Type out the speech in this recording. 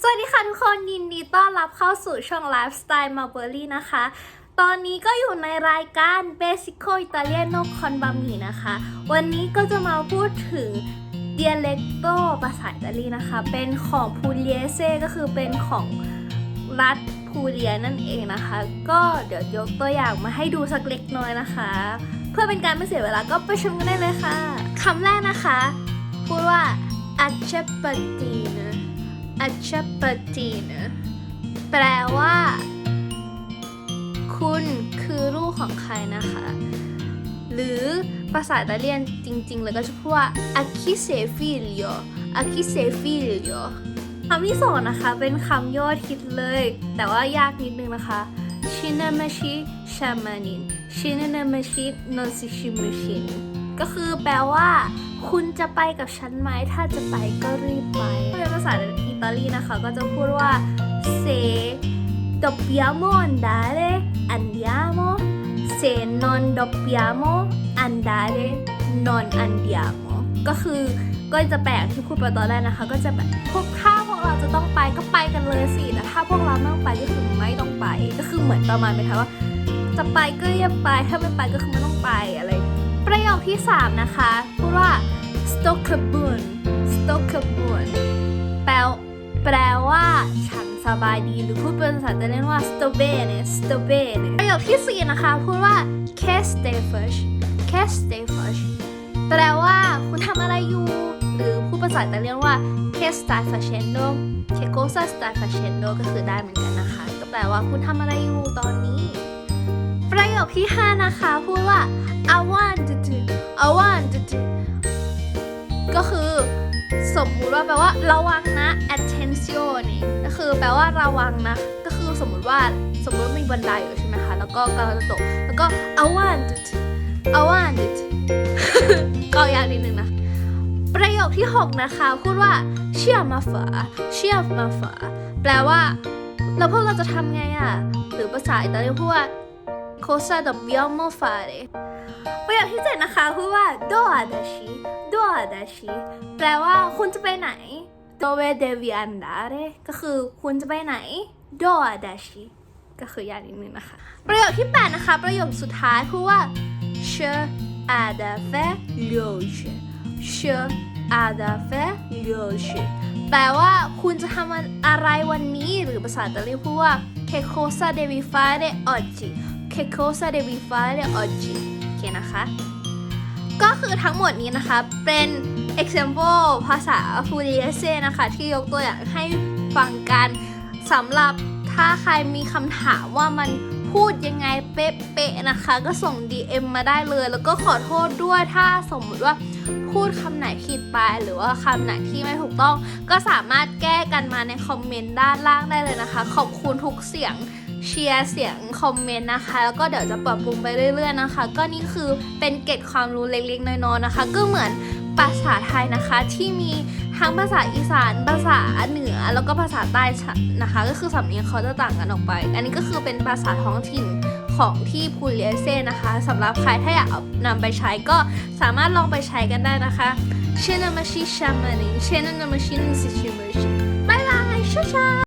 สวัสดีค่ะทุกคนยินดีต้อนรับเข้าสู่ช่องไลฟ์สไตล์มาเบอรี่นะคะ ตอนนี้ก็อยู่ในรายการ Basico Italiano con b a m i นะคะ วันนี้ก็จะมาพูดถึง Dialecto ภาษาอิตาลีนะคะ เป็นของพูเลียเซก็คือเป็นของรัฐพูเลียนั่นเองนะคะ ก็เดี๋ยวยกตัวอย่างมาให้ดูสักเล็กน้อยนะคะ เพื่อเป็นการไม่เสียเวลาก็ไปชมกันได้เลยค่ะคำแรกนะคะ พูดว่า accaparrino acceptine acceptine แปลว่า คุณคือลูกของใครนะคะ หรือภาษาอิตาเลียนจริงๆเลยก็จะพูดว่า a chi sei figlio a chi sei figlio คำที่สองนะคะ เป็นคำยอดฮิตเลย แต่ว่ายากนิดนึงนะคะ shinamashi shamanin shinamashi non si shimushin ก็คือแปลว่า คุณจะไปกับฉันไหม ถ้าจะไปก็รีบไปเป็นภาษาอิตาลีนะคะ ก็จะพูดว่า se dobbiamo andare andiamo se non dobbiamo andare non andiamo ก็คือก็จะแปลกที่พูดไปตอนแรกนะคะ ก็จะแบบพวกถ้าพวกเราจะต้องไปก็ไปกันเลยสิแต่ถ้าพวกเราไม่ต้องไปก็คือไม่ต้องไป ก็คือเหมือนประมาณไปค่ะว่า จะไปก็อย่าไปถ้าไม่ไปก็คือไม่ต้องไปอะไร ประโยคที่ 3 นะคะพูดว่า sto cabun sto cabun แปลแปลว่าฉันสบายดีหรือพูดเป็นภาษาตาเลียนว่า sto bene sto bene ประโยคที่ 4 นะคะ พูดว่า che stai fac che stai fac แปลว่าคุณทำอะไรอยู่ หรือพูดภาษาตาเลียนว่า che stai facendo che cosa stai facendo ก็คือได้เหมือนกันนะคะ ก็แปลว่าคุณทำอะไรอยู่ตอนนี้ ประโยคที่ 5 นะคะ พูดว่า I want to I want to ก็คือสมมุติว่าแปลว่าระวังนะ attention นี่ก็คือแปลว่าระวังนะ ก็คือสมมุติว่าสมมติว่ามีบันไดอยู่ใช่ไหมคะ แล้วก็กำลังจะตก แล้วก็ I want it I want it ก็ยากนิดนึงนะ ประโยคที่ 6 นะคะ พูดว่าเชื่อมาฝาเชื่อมาฝาแปลว่า แล้วพวกเราจะทำไงอะ่ะ หรือภาษาอิตาเลียนพูดว่า cosa dobbiamo fare ประโยคที่เจ็ดนะคะพูดว่า dove dashi dove dashi แปลว่าคุณจะไปไหน dove devi andare ก็คือคุณจะไปไหน dove dashi ก็คือยากนิดนึงนะคะ ประโยคที่ 8 นะคะ ประโยคสุดท้ายพูดว่า je ad ave loge je ad ave loge แปลว่าคุณจะทำอะไรวันนี้ หรือภาษาอิตาลีพูดว่า che cosa devi fare oggi che cosa devi fare oggi โอเค นะคะ ก็คือทั้งหมดนี้นะคะเป็น example ภาษาฟูริเอเซนะคะ ที่ยกตัวอย่างให้ฟังกันสำหรับถ้าใครมีคำถามว่ามันพูดยังไงเป๊ะๆนะคะ ก็ส่ง DM มาได้เลย แล้วก็ขอโทษด้วยถ้าสมมติว่าพูดคำไหนผิดไป หรือว่าคำไหนที่ไม่ถูกต้อง ก็สามารถแก้กันมาในคอมเมนต์ด้านล่างได้เลยนะคะ ขอบคุณทุกเสียง เชียร์เสียงคอมเมนต์นะคะ แล้วก็เดี๋ยวจะปรับปรุงไปเรื่อยๆนะคะ ก็นี่คือเป็นเกร็ดความรู้เล็กๆ น้อยๆนะคะ ก็เหมือนภาษาไทยนะคะที่มีทั้งภาษาอีสาน ภาษาเหนือ แล้วก็ภาษาใต้นะคะ ก็คือสำเนียงเขาจะต่างกันออกไป อันนี้ก็คือเป็นภาษาท้องถิ่นของที่พูเลเซ่นะคะสำหรับใครถ้าอยากนำไปใช้ก็สามารถลองไปใช้กันได้นะคะเชนนามาชิชามานิเชนนามาชินซิชิมาชิบายบายช้า